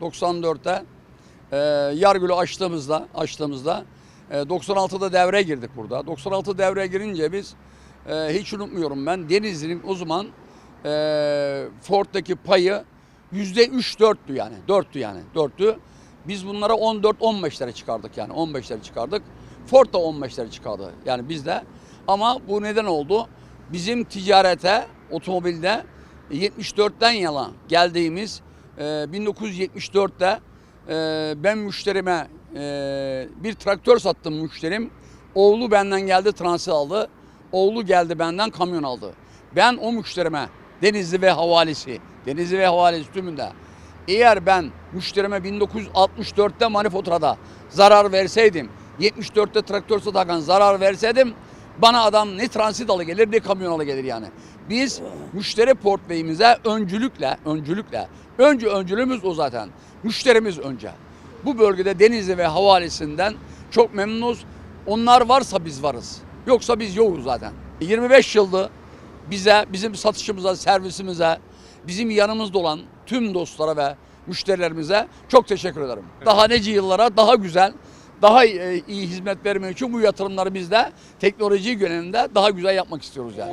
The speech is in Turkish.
94'te e, Yargül'ü açtığımızda açtığımızda e, 96'da devreye girdik burada. 96 devreye girince biz e, hiç unutmuyorum ben Denizli'nin o zaman e, Ford'daki payı yüzde 3-4'tü yani. 4'tü yani. 4'tü. Biz bunlara 14-15'lere çıkardık yani. 15'lere çıkardık. Ford da 15'lere çıkardı. Yani bizde. Ama bu neden oldu? Bizim ticarete, otomobilde 74'ten yana geldiğimiz e, 1974'te e, ben müşterime e, bir traktör sattım müşterim. Oğlu benden geldi transit aldı. Oğlu geldi benden kamyon aldı. Ben o müşterime Denizli ve havalisi, Denizli ve havalisi tümünde eğer ben müşterime 1964'te manifaturada zarar verseydim, 74'te traktör satarken zarar verseydim bana adam ne transit alı gelir ne kamyon alı gelir yani. Biz müşteri portföyümüze öncülükle, öncülükle, önce öncülüğümüz o zaten. Müşterimiz önce. Bu bölgede Denizli ve havalisinden çok memnunuz. Onlar varsa biz varız. Yoksa biz yokuz zaten. 25 yıldır bize, bizim satışımıza, servisimize, bizim yanımızda olan tüm dostlara ve müşterilerimize çok teşekkür ederim. Daha nice yıllara daha güzel, daha e, iyi hizmet vermek için bu yatırımları biz de teknoloji yönelinde daha güzel yapmak istiyoruz yani.